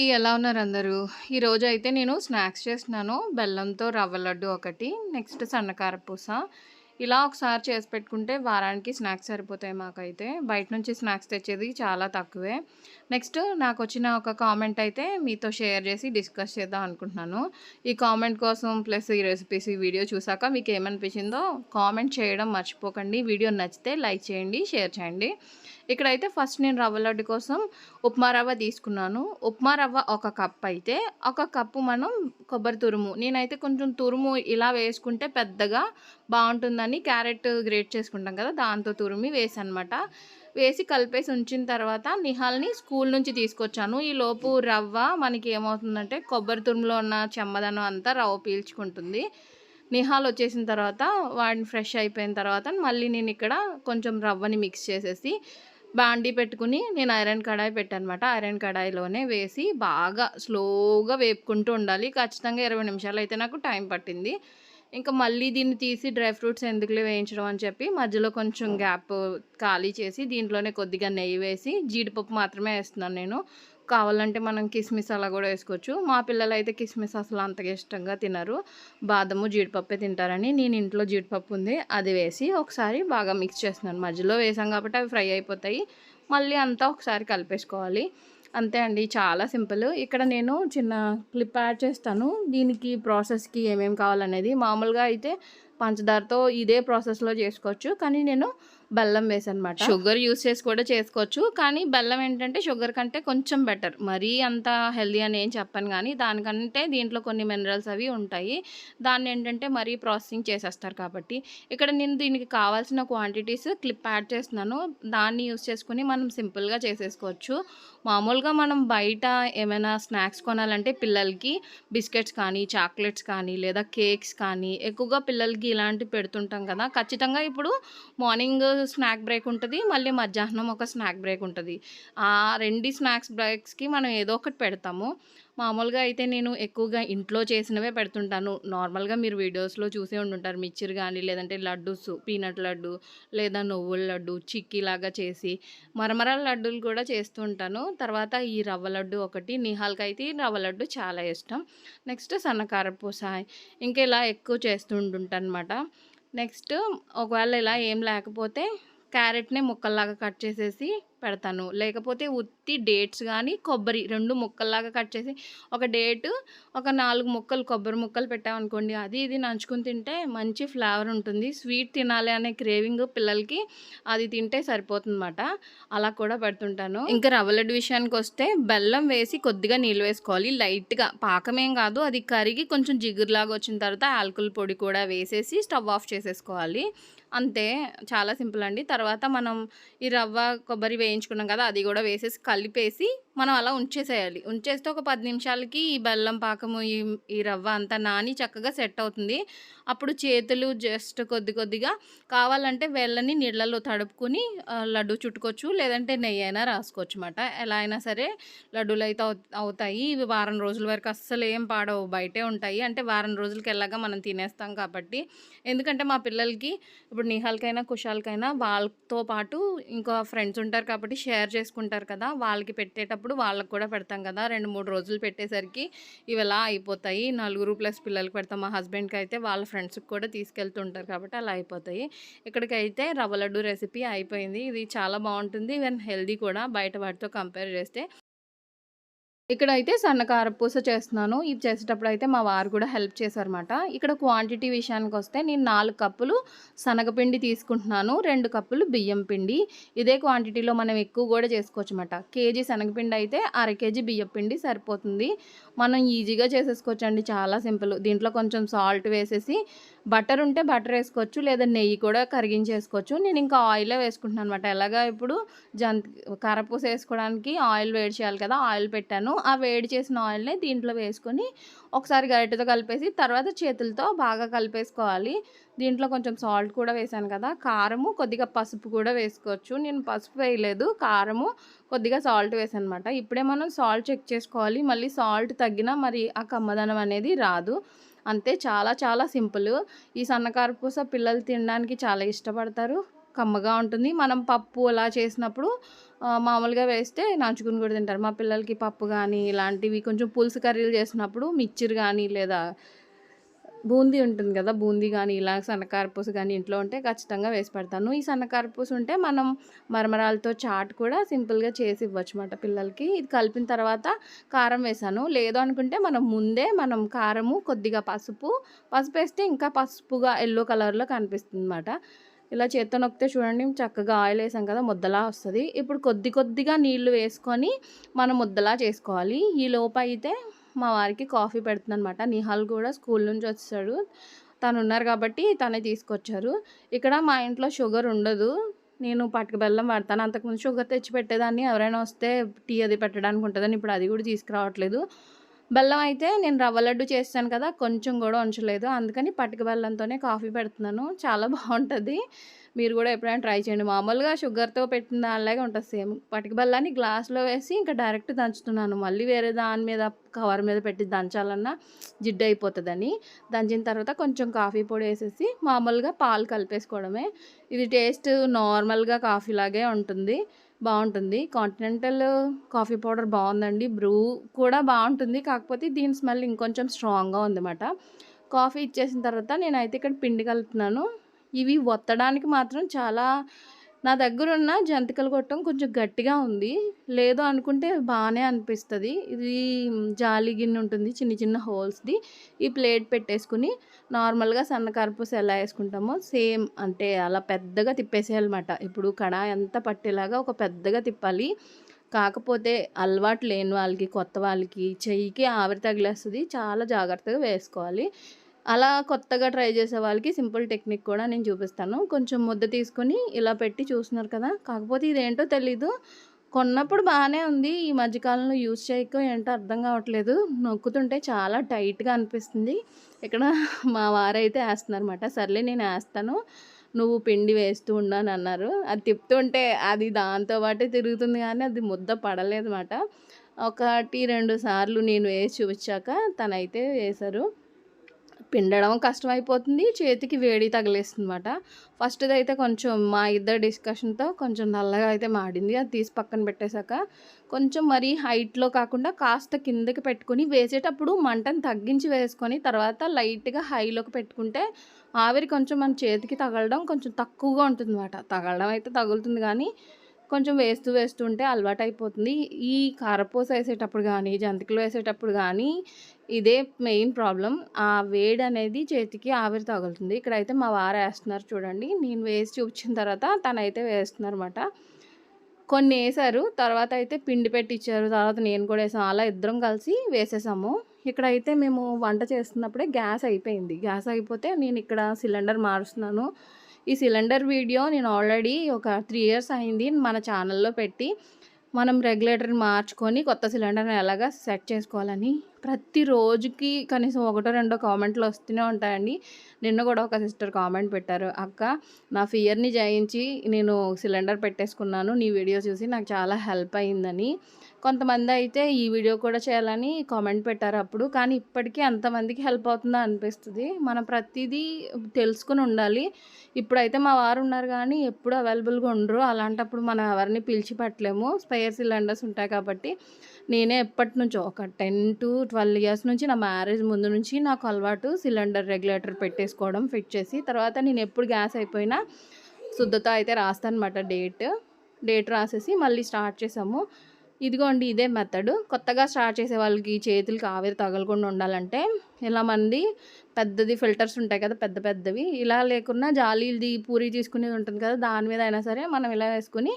అండి. ఎలా ఉన్నారు అందరూ? ఈరోజు అయితే నేను స్నాక్స్ చేస్తున్నాను. బెల్లంతో రవ్వ లడ్డు ఒకటి నెక్స్ట్ సన్నకారపూస ఇలా ఒకసారి చేసి పెట్టుకుంటే వారానికి స్నాక్స్ సరిపోతాయి మాకైతే. బయట నుంచి స్నాక్స్ తెచ్చేది చాలా తక్కువే. నెక్స్ట్ నాకు వచ్చిన ఒక కామెంట్ అయితే మీతో షేర్ చేసి డిస్కస్ చేద్దాం అనుకుంటున్నాను. ఈ కామెంట్ కోసం ప్లస్ ఈ రెసిపీస్ ఈ వీడియో చూసాక మీకు ఏమనిపించిందో కామెంట్ చేయడం మర్చిపోకండి. వీడియో నచ్చితే లైక్ చేయండి షేర్ చేయండి. ఇక్కడైతే ఫస్ట్ నేను రవ్వ లడ్డు కోసం ఉప్మా రవ్వ తీసుకున్నాను. ఉప్మా రవ్వ ఒక కప్ అయితే ఒక కప్పు మనం కొబ్బరి తురుము. నేనైతే కొంచెం తురుము ఇలా వేసుకుంటే పెద్దగా బాగుంటుందని క్యారెట్ గ్రేట్ చేసుకుంటాం కదా దాంతో తురుమి వేసి అనమాట వేసి కలిపేసి ఉంచిన తర్వాత నిహాల్ని స్కూల్ నుంచి తీసుకొచ్చాను. ఈ లోపు రవ్వ మనకి ఏమవుతుందంటే కొబ్బరి తురుములో ఉన్న చెమ్మదనం అంతా రవ్వ పీల్చుకుంటుంది. నిహాల్ వచ్చేసిన తర్వాత వాడిని ఫ్రెష్ అయిపోయిన తర్వాత మళ్ళీ నేను ఇక్కడ కొంచెం రవ్వని మిక్స్ చేసేసి బాండీ పెట్టుకుని నేను ఐరన్ కడాయి పెట్టానమాట. ఐరన్ కడాయిలోనే వేసి బాగా స్లోగా వేపుకుంటూ ఉండాలి. ఖచ్చితంగా ఇరవై నిమిషాలు అయితే నాకు టైం పట్టింది. ఇంకా మళ్ళీ దీన్ని తీసి డ్రై ఫ్రూట్స్ ఎందుకులే వేయించడం అని చెప్పి మధ్యలో కొంచెం గ్యాప్ ఖాళీ చేసి దీంట్లోనే కొద్దిగా నెయ్యి వేసి జీడిపప్పు మాత్రమే వేస్తున్నాను నేను. కావాలంటే మనం కిస్మిస్ అలా కూడా వేసుకోవచ్చు. మా పిల్లలు అయితే కిస్మిస్ అసలు అంతగా ఇష్టంగా తినరు. బాదము జీడిపప్పే తింటారని నేను ఇంట్లో జీడిపప్పు ఉంది అది వేసి ఒకసారి బాగా మిక్స్ చేస్తున్నాను. మధ్యలో వేసాం కాబట్టి అవి ఫ్రై అయిపోతాయి. మళ్ళీ అంతా ఒకసారి కలిపేసుకోవాలి. అంతే అండి చాలా సింపుల్. ఇక్కడ నేను చిన్న క్లిప్ యాడ్ చేస్తాను. దీనికి ప్రాసెస్కి ఏమేమి కావాలనేది మామూలుగా అయితే పంచదారతో ఇదే ప్రాసెస్లో చేసుకోవచ్చు. కానీ నేను బెల్లం వేసనమాట. షుగర్ యూస్ చేసి కూడా చేసుకోవచ్చు. కానీ బెల్లం ఏంటంటే షుగర్ కంటే కొంచెం బెటర్. మరీ అంత హెల్దీ అని ఏం చెప్పను కానీ దానికంటే దీంట్లో కొన్ని మినరల్స్ అవి ఉంటాయి. దాన్ని ఏంటంటే మరీ ప్రాసెసింగ్ చేసేస్తారు కాబట్టి. ఇక్కడ నేను దీనికి కావాల్సిన క్వాంటిటీస్ క్లిప్ యాడ్ చేస్తున్నాను. దాన్ని యూస్ చేసుకుని మనం సింపుల్గా చేసేసుకోవచ్చు. మామూలుగా మనం బయట ఏమైనా స్నాక్స్ కొనాలంటే పిల్లలకి బిస్కెట్స్ కానీ చాక్లెట్స్ కానీ లేదా కేక్స్ కానీ ఎక్కువగా పిల్లలకి ఇలాంటివి పెడుతుంటాం కదా. ఖచ్చితంగా ఇప్పుడు మార్నింగ్ స్నాక్ బ్రేక్ ఉంటుంది మళ్ళీ మధ్యాహ్నం ఒక స్నాక్ బ్రేక్ ఉంటుంది. ఆ రెండు స్నాక్స్ బ్రేక్స్కి మనం ఏదో ఒకటి పెడతాము. మామూలుగా అయితే నేను ఎక్కువగా ఇంట్లో చేసినవే పెడుతుంటాను. నార్మల్గా మీరు వీడియోస్లో చూసే ఉంటుంటారు మిక్చర్ కానీ లేదంటే లడ్డూస్ పీనట్ లడ్డు లేదా నువ్వుల లడ్డు చిక్కీలాగా చేసి మరమరాల లడ్డూలు కూడా చేస్తూ ఉంటాను. తర్వాత ఈ రవ్వ లడ్డు ఒకటి నిహాల్కి అయితే రవ్వ లడ్డు చాలా ఇష్టం. నెక్స్ట్ సన్నకారపూస ఇంకా ఇలా ఎక్కువ చేస్తుంటుంటాను అనమాట నెక్స్ట్ ఒకవేళ ఇలా ఏం లేకపోతే క్యారెట్నే ముక్కల్లాగా కట్ చేసేసి పెడతాను. లేకపోతే ఉత్తి డేట్స్ కానీ కొబ్బరి రెండు ముక్కల్లాగా కట్ చేసి ఒక డేట్ ఒక నాలుగు ముక్కలు కొబ్బరి ముక్కలు పెట్టామనుకోండి అది ఇది నంచుకుని తింటే మంచి ఫ్లేవర్ ఉంటుంది. స్వీట్ తినాలి అనే క్రేవింగ్ పిల్లలకి అది తింటే సరిపోతుందన్నమాట. అలా కూడా పెడుతుంటాను. ఇంకా రవ్వ లడ్డు విషయానికి వస్తే బెల్లం వేసి కొద్దిగా నీళ్ళు వేసుకోవాలి. లైట్గా పాకమేం కాదు అది కరిగి కొంచెం జిగురులాగా వచ్చిన తర్వాత ఆల్కల్ పొడి కూడా వేసేసి స్టవ్ ఆఫ్ చేసేసుకోవాలి. అంతే. చాలా సింపుల్ అండి. తర్వాత మనం ఈ రవ్వ కొబ్బరి వేయించుకున్నాం కదా అది కూడా వేసేసి కలిపేసి మనం అలా ఉంచేసేయాలి. ఉంచేస్తే ఒక పది నిమిషాలకి ఈ బెల్లం పాకము ఈ ఈ రవ్వ అంతా నాని చక్కగా సెట్ అవుతుంది. అప్పుడు చేతులు జస్ట్ కొద్ది కొద్దిగా కావాలంటే వెళ్ళని నీళ్ళలో తడుపుకొని లడ్డు చుట్టుకోవచ్చు లేదంటే నెయ్యి అయినా రాసుకోవచ్చు అనమాట ఎలా అయినా సరే లడ్డూలు అయితే అవుతాయి. ఇవి వారం రోజుల వరకు అస్సలు ఏం పాడవు బయటే ఉంటాయి. అంటే వారం రోజులకి వెళ్ళగా మనం తినేస్తాం కాబట్టి. ఎందుకంటే మా పిల్లలకి ఇప్పుడు నిహాల్కైనా కుషాల్కైనా వాళ్ళతో పాటు ఇంకా ఫ్రెండ్స్ ఉంటారు కాబట్టి షేర్ చేసుకుంటారు కదా వాళ్ళకి పెట్టేటప్పుడు ఉన్నప్పుడు వాళ్ళకి కూడా పెడతాం కదా రెండు మూడు రోజులు పెట్టేసరికి ఇవి ఎలా అయిపోతాయి నలుగురు ప్లస్ పిల్లలకి పెడతాం మా హస్బెండ్కి అయితే వాళ్ళ ఫ్రెండ్స్కి కూడా తీసుకెళ్తుంటారు కాబట్టి అలా అయిపోతాయి. ఇక్కడికైతే రవ్వ లడ్డు రెసిపీ అయిపోయింది ఇది చాలా బాగుంటుంది ఈవెన్ హెల్దీ కూడా బయట వాటితో కంపేర్ చేస్తే. ఇక్కడైతే సన్న కారపూస చేస్తున్నాను. ఇది చేసేటప్పుడు అయితే మా వారు కూడా హెల్ప్ చేశారన్నమాట. ఇక్కడ క్వాంటిటీ విషయానికి వస్తే నేను నాలుగు కప్పులు శనగపిండి తీసుకుంటున్నాను. రెండు కప్పులు బియ్యం పిండి. ఇదే క్వాంటిటీలో మనం ఎక్కువ కూడా చేసుకోవచ్చు అనమాట కేజీ శనగపిండి అయితే అర కేజీ బియ్యం పిండి సరిపోతుంది. మనం ఈజీగా చేసేసుకోవచ్చు అండి చాలా సింపుల్. దీంట్లో కొంచెం సాల్ట్ వేసేసి బటర్ ఉంటే బటర్ వేసుకోవచ్చు. లేదా నెయ్యి కూడా కరిగించేసుకోవచ్చు. నేను ఇంకా ఆయిలే వేసుకుంటున్నాను అనమాట ఎలాగా ఇప్పుడు జంత కరపూస వేసుకోవడానికి ఆయిల్ వేడి చేయాలి కదా ఆయిల్ పెట్టాను. ఆ వేడి చేసిన ఆయిల్ని దీంట్లో వేసుకొని ఒకసారి గరిటెతో కలిపేసి తర్వాత చేతులతో బాగా కలిపేసుకోవాలి. దీంట్లో కొంచెం సాల్ట్ కూడా వేసాను కదా కారము కొద్దిగా పసుపు కూడా వేసుకోవచ్చు. నేను పసుపు వేయలేదు కారము కొద్దిగా సాల్ట్ వేసాను అనమాట ఇప్పుడే మనం సాల్ట్ చెక్ చేసుకోవాలి. మళ్ళీ సాల్ట్ తగ్గినా మరి ఆ కమ్మదనం అనేది రాదు. అంతే చాలా చాలా సింపుల్. ఈ సన్నకారపూస పిల్లలు తినడానికి చాలా ఇష్టపడతారు. కమ్మగా ఉంటుంది. మనం పప్పు అలా చేసినప్పుడు మామూలుగా వేస్తే నంచుకుని కూడా తింటారు. మా పిల్లలకి పప్పు కానీ ఇలాంటివి కొంచెం పులుసు కర్రీలు చేసినప్పుడు మిక్చర్ కానీ లేదా బూందీ ఉంటుంది కదా బూందీ కానీ ఇలా సన్నకారపూస కానీ ఇంట్లో ఉంటే ఖచ్చితంగా వేసి పెడతాను. ఈ సన్నకారపూస ఉంటే మనం మరమరాలతో చాట్ కూడా సింపుల్గా చేసి ఇవ్వచ్చు అన్నమాట పిల్లలకి. ఇది కలిపిన తర్వాత కారం వేసాను. లేదు అనుకుంటే మనం ముందే మనం కారము కొద్దిగా పసుపు పసుపు వేస్తే ఇంకా పసుపుగా ఎల్లో కలర్లో కనిపిస్తుంది అనమాట ఇలా చేత్తో నొక్కితే చూడండి చక్కగా ఆయిల్ వేసాం కదా ముద్దలా వస్తుంది. ఇప్పుడు కొద్ది కొద్దిగా నీళ్ళు వేసుకొని మనం ముద్దలా చేసుకోవాలి. ఈ లోపు అయితే మా వారికి కాఫీ పెడుతుంది అనమాట నిహాల్ కూడా స్కూల్ నుంచి వచ్చాడు. తను ఉన్నారు కాబట్టి తనే తీసుకొచ్చారు. ఇక్కడ మా ఇంట్లో షుగర్ ఉండదు. నేను పట్టుకు బెల్లం వాడతాను. అంతకుముందు షుగర్ తెచ్చి పెట్టేదాన్ని ఎవరైనా వస్తే టీ అది పెట్టడానికి ఉంటుందని ఇప్పుడు అది కూడా తీసుకురావట్లేదు. బెల్లం అయితే నేను రవ్వ లడ్డు చేస్తాను కదా కొంచెం కూడా ఉంచలేదు. అందుకని పటిక బెల్లంతోనే కాఫీ పెడుతున్నాను. చాలా బాగుంటుంది. మీరు కూడా ఎప్పుడైనా ట్రై చేయండి. మామూలుగా షుగర్తో పెట్టిన దానిలాగే ఉంటుంది సేమ్. పటిక బెల్లాన్ని గ్లాస్లో వేసి ఇంకా డైరెక్ట్ దంచుతున్నాను. మళ్ళీ వేరే దాని మీద కవర్ మీద పెట్టి దంచాలన్నా జిడ్డు అయిపోతుందని. దంచిన తర్వాత కొంచెం కాఫీ పొడి వేసేసి మామూలుగా పాలు కలిపేసుకోవడమే. ఇది టేస్ట్ నార్మల్గా కాఫీ లాగే ఉంటుంది. బాగుంటుంది. కాంటినెంటల్ కాఫీ పౌడర్ బాగుందండి. బ్రూ కూడా బాగుంటుంది. కాకపోతే దీని స్మెల్ ఇంకొంచెం స్ట్రాంగ్గా ఉందన్నమాట. కాఫీ ఇచ్చేసిన తర్వాత నేనైతే ఇక్కడ పిండి కలుపుతున్నాను. ఇవి ఒత్తడానికి మాత్రం చాలా నా దగ్గర ఉన్న జంతికల గొట్టం కొంచెం గట్టిగా ఉంది. లేదు అనుకుంటే బాగానే అనిపిస్తుంది. ఇది జాలి గిన్నె ఉంటుంది చిన్న చిన్న హోల్స్ది. ఈ ప్లేట్ పెట్టేసుకుని నార్మల్గా సన్న కర్పూస ఎలా వేసుకుంటామో సేమ్ అంటే అలా పెద్దగా తిప్పేసేయాలన్నమాట. ఇప్పుడు కడా ఎంత పట్టేలాగా ఒక పెద్దగా తిప్పాలి. కాకపోతే అలవాటు లేని వాళ్ళకి కొత్త వాళ్ళకి చెయ్యికి ఆవిరి తగిలేస్తుంది. చాలా జాగ్రత్తగా వేసుకోవాలి. అలా కొత్తగా ట్రై చేసే వాళ్ళకి సింపుల్ టెక్నిక్ కూడా నేను చూపిస్తాను. కొంచెం ముద్ద తీసుకొని ఇలా పెట్టి చూస్తున్నారు కదా కాకపోతే ఇదేంటో తెలీదు. కొన్నప్పుడు బాగానే ఉంది ఈ మధ్యకాలంలో యూజ్ చేయక ఏంటో అర్థం కావట్లేదు. నొక్కుతుంటే చాలా టైట్గా అనిపిస్తుంది. ఇక్కడ మా వారైతే వేస్తున్నారన్నమాట. సర్లే నేను వేస్తాను నువ్వు పిండి వేస్తూ ఉన్నాను అన్నారు. అది తిప్పుతుంటే అది దాంతో పాటే తిరుగుతుంది కానీ అది ముద్ద పడలేదు అనమాట ఒకటి రెండు సార్లు నేను వేసి చూపించాక తనైతే వేశారు. పిండడం కష్టమైపోతుంది చేతికి వేడి తగిలేస్తుందన్నమాట. ఫస్ట్ది అయితే కొంచెం మా ఇద్దరు డిస్కషన్తో కొంచెం నల్లగా అయితే మాడింది అది తీసి పక్కన పెట్టేశాక కొంచెం మరీ హైట్లో కాకుండా కాస్త కిందకి పెట్టుకొని వేసేటప్పుడు మంటను తగ్గించి వేసుకొని తర్వాత లైట్గా హైలోకి పెట్టుకుంటే ఆవిరి కొంచెం మన చేతికి తగలడం కొంచెం తక్కువగా ఉంటుంది అనమాట తగలడం అయితే తగులుతుంది కానీ కొంచెం వేస్తూ వేస్తుంటే అలవాటు అయిపోతుంది ఈ కారపూస వేసేటప్పుడు కానీ జంతికలు వేసేటప్పుడు కానీ ఇదే మెయిన్ ప్రాబ్లం ఆ వేడి అనేది చేతికి ఆవిరి తగులుతుంది. ఇక్కడైతే మా వారు వేస్తున్నారు చూడండి. నేను వేసి చూపించిన తర్వాత తనైతే వేస్తున్నారు అనమాట కొన్ని వేసారు. తర్వాత అయితే పిండి పెట్టి ఇచ్చారు తర్వాత నేను కూడా వేసాను. అలా ఇద్దరం కలిసి వేసేసాము. ఇక్కడైతే మేము వంట చేస్తున్నప్పుడే గ్యాస్ అయిపోయింది. గ్యాస్ అయిపోతే నేను ఇక్కడ సిలిండర్ మారుస్తున్నాను. ఈ సిలిండర్ వీడియో నేను ఆల్రెడీ ఒక త్రీ ఇయర్స్ అయింది మన ఛానల్లో పెట్టి. మనం రెగ్యులేటర్ని మార్చుకొని కొత్త సిలిండర్ని ఎలాగా సెట్ చేసుకోవాలని ప్రతి రోజుకి కనీసం ఒకటో రెండో కామెంట్లు వస్తూనే ఉంటాయండి. నిన్న కూడా ఒక సిస్టర్ కామెంట్ పెట్టారు అక్క నా ఫియర్ని జయించి నేను సిలిండర్ పెట్టేసుకున్నాను నీ వీడియో చూసి నాకు చాలా హెల్ప్ అయిందని. కొంతమంది అయితే ఈ వీడియో కూడా చేయాలని కామెంట్ పెట్టారు అప్పుడు కానీ ఇప్పటికీ అంతమందికి హెల్ప్ అవుతుందా అనిపిస్తుంది. మనం ప్రతిదీ తెలుసుకుని ఉండాలి. ఇప్పుడైతే మా వారు ఉన్నారు కానీ ఎప్పుడు అవైలబుల్గా ఉండరు. అలాంటప్పుడు మనం ఎవరిని పిలిచి పెట్టలేము స్పేర్ సిలిండర్స్ ఉంటాయి కాబట్టి నేనే ఎప్పటి నుంచో ఒక టెన్ టు ట్వెల్వ్ ఇయర్స్ నుంచి నా మ్యారేజ్ ముందు నుంచి నాకు అలవాటు సిలిండర్ రెగ్యులేటర్ పెట్టేసుకోవడం ఫిట్ చేసి తర్వాత నేను ఎప్పుడు గ్యాస్ అయిపోయినా శుద్ధత అయితే రాస్తానమాట డేట్. డేట్ రాసేసి మళ్ళీ స్టార్ట్ చేసాము. ఇదిగోండి ఇదే మెథడ్ కొత్తగా స్టార్ట్ చేసే వాళ్ళకి చేతులకి ఆవిరి తగలకుండా ఉండాలంటే ఇలా మంది పెద్దది ఫిల్టర్స్ ఉంటాయి కదా పెద్ద పెద్దవి. ఇలా లేకున్నా జాలీది పూరి తీసుకునేది ఉంటుంది కదా దాని మీద అయినా సరే మనం ఇలా వేసుకుని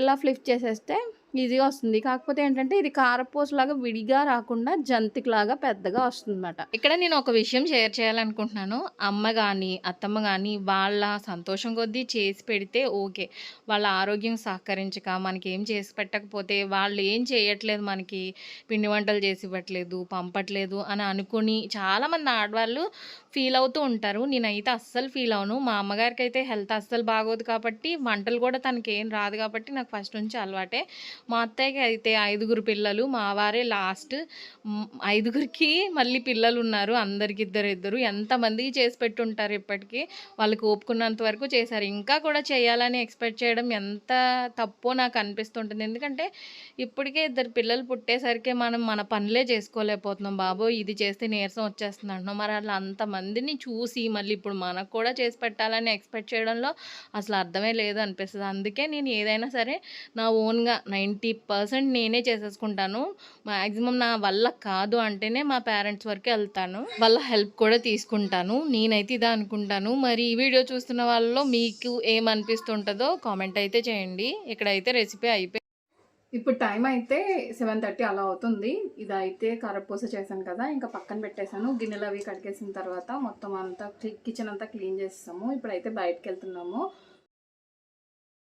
ఇలా ఫ్లిప్ చేసేస్తే ఈజీగా వస్తుంది. కాకపోతే ఏంటంటే ఇది కారపూస లాగా విడిగా రాకుండా జంతికలాగా పెద్దగా వస్తుంది అనమాట ఇక్కడ నేను ఒక విషయం షేర్ చేయాలనుకుంటున్నాను. అమ్మ కానీ అత్తమ్మ కానీ వాళ్ళ సంతోషం కొద్దీ చేసి పెడితే ఓకే. వాళ్ళ ఆరోగ్యం సహకరించక మనకి ఏం చేసి పెట్టకపోతే వాళ్ళు ఏం చేయట్లేదు మనకి. పిండి వంటలు చేసి ఇవ్వట్లేదు పంపట్లేదు అని అనుకుని చాలామంది ఆడవాళ్ళు ఫీల్ అవుతూ ఉంటారు. నేనైతే అస్సలు ఫీల్ అవును. మా అమ్మగారికి అయితే హెల్త్ అస్సలు బాగోదు కాబట్టి వంటలు కూడా తనకి ఏం రాదు కాబట్టి నాకు ఫస్ట్ నుంచి అలవాటే. మా అత్తయ్యకి అయితే ఐదుగురు పిల్లలు మా వారే లాస్ట్. ఐదుగురికి మళ్ళీ పిల్లలు ఉన్నారు. అందరికి ఇద్దరు ఇద్దరు. ఎంతమందికి చేసి పెట్టుంటారు ఇప్పటికీ? వాళ్ళకి ఒప్పుకున్నంత వరకు చేశారు. ఇంకా కూడా చేయాలని ఎక్స్పెక్ట్ చేయడం ఎంత తప్పో నాకు అనిపిస్తుంటుంది. ఎందుకంటే ఇప్పటికే ఇద్దరు పిల్లలు పుట్టేసరికి మనం మన పనులే చేసుకోలేకపోతున్నాం. బాబో ఇది చేస్తే నీరసం వచ్చేస్తుంది అంటున్నాం. మరి అలా మందిని చూసి మళ్ళీ ఇప్పుడు మనకు కూడా చేసి పెట్టాలని ఎక్స్పెక్ట్ చేయడంలో అసలు అర్థమే లేదు అనిపిస్తుంది. అందుకే నేను ఏదైనా సరే నా ఓన్గా నైంటీ పర్సెంట్ నేనే చేసేసుకుంటాను. మ్యాక్సిమం నా వల్ల కాదు అంటేనే మా పేరెంట్స్ వరకు వెళ్తాను. వాళ్ళ హెల్ప్ కూడా తీసుకుంటాను. నేనైతే ఇది అనుకుంటాను. మరి ఈ వీడియో చూస్తున్న వాళ్ళలో మీకు ఏమనిపిస్తుంటుందో కామెంట్ అయితే చేయండి. ఇక్కడైతే రెసిపీ అయిపోయి ఇప్పుడు టైం అయితే సెవెన్ థర్టీ అలా అవుతుంది. ఇదైతే కరపూస చేశాను కదా ఇంకా పక్కన పెట్టేశాను. గిన్నెలు అవి కడిగేసిన తర్వాత మొత్తం అంతా కిచెన్ అంతా క్లీన్ చేస్తాము ఇప్పుడైతే బయటకు వెళ్తున్నాము.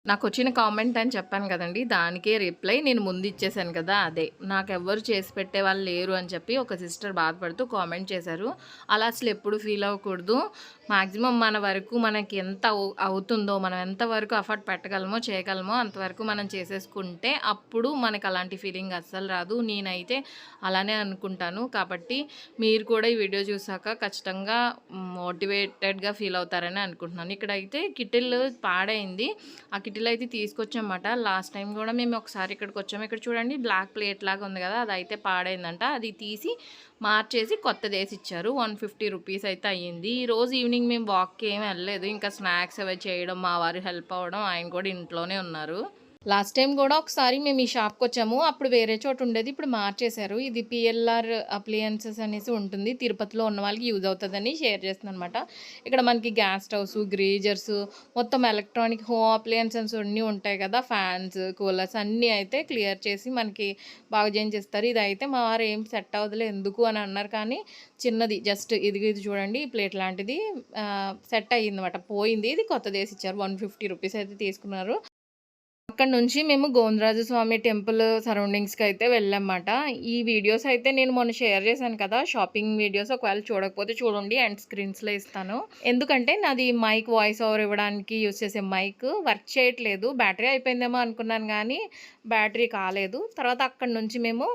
నాకు వచ్చిన కామెంట్ అని చెప్పాను కదండి దానికే రిప్లై నేను ముందు ఇచ్చేసాను కదా అదే. నాకు ఎవ్వరు చేసి పెట్టే వాళ్ళు లేరు అని చెప్పి ఒక సిస్టర్ బాధపడుతూ కామెంట్ చేశారు. అలా అసలు ఎప్పుడు ఫీల్ అవ్వకూడదు. మాక్సిమం మన వరకు మనకి ఎంత అవు- అవుతుందో మనం ఎంతవరకు అఫర్ట్ పెట్టగలమో చేయగలమో అంతవరకు మనం చేసేసుకుంటే అప్పుడు మనకు అలాంటి ఫీలింగ్ అస్సలు రాదు. నేనైతే అలానే అనుకుంటాను. కాబట్టి మీరు కూడా ఈ వీడియో చూసాక ఖచ్చితంగా మోటివేటెడ్గా ఫీల్ అవుతారని అనుకుంటున్నాను. ఇక్కడైతే కిటిల్ పాడైంది. ఆ కిటిల్ అయితే తీసుకొచ్చామన్నమాట. లాస్ట్ టైం కూడా మేము ఒకసారి ఇక్కడికి వచ్చాము. ఇక్కడ చూడండి బ్లాక్ ప్లేట్ లాగా ఉంది కదా అది అయితే పాడైందంట. అది తీసి మార్చేసి కొత్తది వేసి ఇచ్చారు. వన్ ఫిఫ్టీ రూపీస్ అయితే అయ్యింది. ఈరోజు ఈవినింగ్ మేము వాక్కి ఏమి వెళ్ళలేదు. ఇంకా స్నాక్స్ అవి చేయడం మా వారు హెల్ప్ అవ్వడం ఆయన కూడా ఇంట్లోనే ఉన్నారు. లాస్ట్ టైం కూడా ఒకసారి మేము ఈ షాప్కి వచ్చాము. అప్పుడు వేరే చోట ఉండేది. ఇప్పుడు మార్చేశారు. ఇది పిఎల్ఆర్ అప్లియన్సెస్ అనేసి ఉంటుంది. తిరుపతిలో ఉన్న వాళ్ళకి యూజ్ అవుతుందని షేర్ చేస్తుందనమాట అనమాట ఇక్కడ మనకి గ్యాస్ స్టవ్స్ గ్రీజర్స్ మొత్తం ఎలక్ట్రానిక్ హోమ్ అప్లియన్సెస్ అన్నీ ఉంటాయి కదా. ఫ్యాన్స్ కూలర్స్ అన్నీ అయితే క్లియర్ చేసి మనకి బాగా చేయించేస్తారు ఇది అయితే మా వారు ఏం సెట్ అవ్వదులే ఎందుకు అని అన్నారు. కానీ చిన్నది జస్ట్ ఇది ఇది చూడండి. ఈ ప్లేట్ లాంటిది సెట్ అయ్యింది అనమాట పోయింది. ఇది కొత్తది వేసి ఇచ్చారు. వన్ ఫిఫ్టీ రూపీస్ అయితే తీసుకున్నారు. అక్కడ నుంచి మేము గోవిందరాజస్వామి టెంపుల్ సరౌండింగ్స్కి అయితే వెళ్ళామన్నమాట. ఈ వీడియోస్ అయితే నేను మొన్న షేర్ చేశాను కదా షాపింగ్ వీడియోస్ ఒకవేళ చూడకపోతే చూడండి అండ్ స్క్రీన్స్లో ఇస్తాను. ఎందుకంటే నాది మైక్ వాయిస్ ఓవర్ ఇవ్వడానికి యూస్ చేసే మైక్ వర్క్ చేయట్లేదు. బ్యాటరీ అయిపోయిందేమో అనుకున్నాను కానీ బ్యాటరీ కాలేదు. తర్వాత అక్కడ నుంచి మేము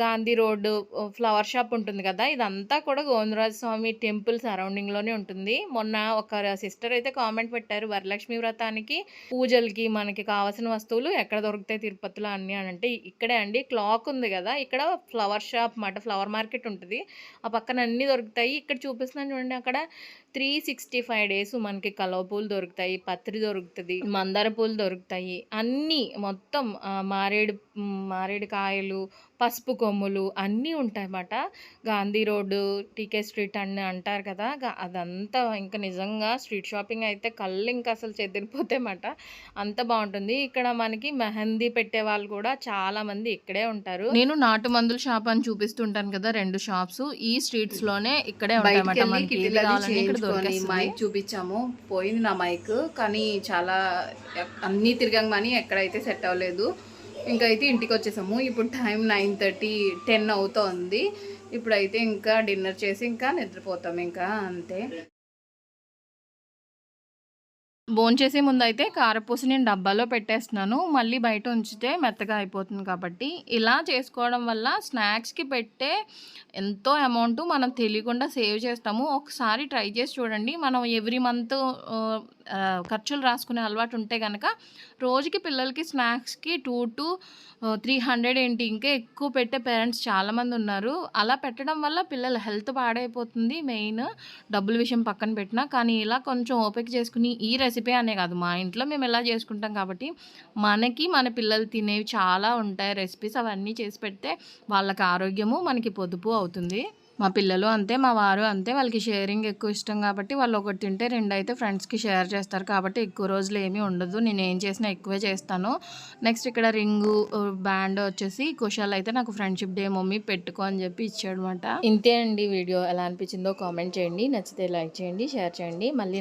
గాంధీ రోడ్డు ఫ్లవర్ షాప్ ఉంటుంది కదా ఇదంతా కూడా గోవిందరాజ స్వామి టెంపుల్ సరౌండింగ్లోనే ఉంటుంది. మొన్న ఒక సిస్టర్ అయితే కామెంట్ పెట్టారు వరలక్ష్మి వ్రతానికి పూజలకి మనకి కావాల్సిన వస్తువులు ఎక్కడ దొరుకుతాయి తిరుపతిలో అన్నీ అని అంటే ఇక్కడే అండి క్లాక్ ఉంది కదా ఇక్కడ ఫ్లవర్ షాప్ మాట ఫ్లవర్ మార్కెట్ ఉంటుంది. ఆ పక్కన అన్నీ దొరుకుతాయి. ఇక్కడ చూపిస్తున్నాను చూడండి అక్కడ త్రీ సిక్స్టీ ఫైవ్ డేస్ మనకి కలవ పూలు దొరుకుతాయి పత్రి దొరుకుతుంది మందార పూలు దొరుకుతాయి. అన్నీ మొత్తం మారేడు మారేడు కాయలు పసుపు కొమ్ములు అన్నీ ఉంటాయన్నమాట. గాంధీ రోడ్డు టీకే స్ట్రీట్ అని అంటారు కదా అదంతా ఇంకా నిజంగా స్ట్రీట్ షాపింగ్ అయితే కళ్ళు ఇంకా అసలు చెదిరిపోతాయన్నమాట. అంత బాగుంటుంది. ఇక్కడ మనకి మెహందీ పెట్టే వాళ్ళు కూడా చాలా మంది ఇక్కడే ఉంటారు. నేను నాటు మందుల షాప్ అని చూపిస్తుంటాను కదా రెండు షాప్స్. ఈ స్ట్రీట్స్లోనే ఇక్కడే. మైక్ చూపించాము. పోయింది నా మైక్. కానీ చాలా అన్నీ తిరగమని ఎక్కడైతే సెట్ అవ్వలేదు. ఇంకా అయితే ఇంటికి వచ్చేసాము ఇప్పుడు టైం నైన్ థర్టీ టెన్ అవుతోంది. ఇప్పుడైతే ఇంకా డిన్నర్ చేసి ఇంకా నిద్రపోతాం ఇంకా అంతే. భోంచేసే ముందు అయితే కారపూస నేను డబ్బాలో పెట్టేస్తున్నాను. మళ్ళీ బయట ఉంచితే మెత్తగా అయిపోతుంది కాబట్టి. ఇలా చేసుకోవడం వల్ల స్నాక్స్కి పెట్టే ఎంతో అమౌంట్ మనం తెలియకుండా సేవ్ చేస్తాము. ఒకసారి ట్రై చేసి చూడండి. మనం ఎవ్రీ మంత్ ఖర్చులు రాసుకునే అలవాటు ఉంటే కనుక రోజుకి పిల్లలకి స్నాక్స్కి టూ టు త్రీ హండ్రెడ్ ఏంటి? ఇంకా ఎక్కువ పెట్టే పేరెంట్స్ చాలామంది ఉన్నారు. అలా పెట్టడం వల్ల పిల్లల హెల్త్ పాడైపోతుంది మెయిన్ డబ్బుల విషయం పక్కన పెట్టినా. కానీ ఇలా కొంచెం ఓపిక చేసుకుని ఈ రెసిపీ అనే కాదు మా ఇంట్లో మేము ఎలా చేసుకుంటాం కాబట్టి మనకి మన పిల్లలు తినేవి చాలా ఉంటాయి రెసిపీస్. అవన్నీ చేసి పెడితే వాళ్ళకి ఆరోగ్యము మనకి పొదుపు అవుతుంది. మా పిల్లలు అంతే మా వారు అంతే. వాళ్ళకి షేరింగ్ ఎక్కువ ఇష్టం కాబట్టి వాళ్ళు ఒకటి తింటే రెండు అయితే ఫ్రెండ్స్కి షేర్ చేస్తారు. కాబట్టి ఎక్కువ రోజులు ఏమీ ఉండదు. నేను ఏం చేసినా ఎక్కువే చేస్తాను. నెక్స్ట్ ఇక్కడ రింగు బ్యాండ్ వచ్చేసి కుషాల్ అయితే నాకు ఫ్రెండ్షిప్ డే మమ్మీ పెట్టుకో అని చెప్పి ఇచ్చాడు అనమాట ఇంతే అండి వీడియో. ఎలా అనిపించిందో కామెంట్ చేయండి. నచ్చితే లైక్ చేయండి షేర్ చేయండి. మళ్ళీ